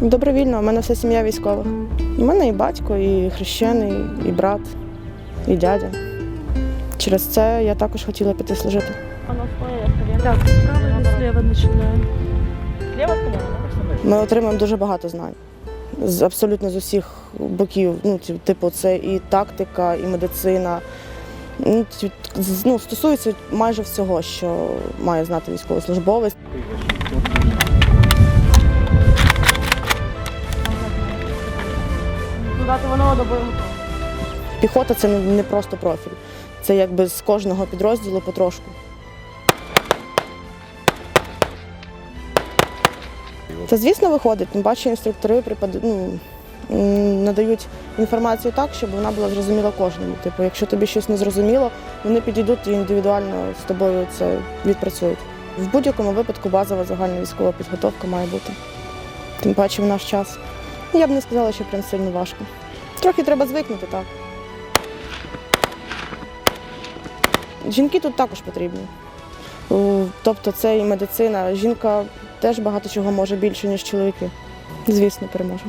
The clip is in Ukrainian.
Добровільно, у мене вся сім'я військова. У мене і батько, і хрещений, і брат, і дядя. Через це я також хотіла піти служити. Так, справа? Ми отримуємо дуже багато знань. З абсолютно з усіх боків. Ну, типу, це і тактика, і медицина. Ну, ну, стосується майже всього, що має знати військовослужбовець. Піхота це не просто профіль. Це якби з кожного підрозділу потрошку. Та звісно виходить, тим паче інструктори припад... ну, надають інформацію так, щоб вона була зрозуміла кожному. Типу, якщо тобі щось не зрозуміло, вони підійдуть і індивідуально з тобою це відпрацюють. В будь-якому випадку базова загальна військова підготовка має бути. Тим паче в наш час. Я б не сказала, що прям сильно важко. Трохи треба звикнути, так. Жінки тут також потрібні. Тобто це і медицина. Жінка теж багато чого може більше, ніж чоловіки. Звісно, переможе.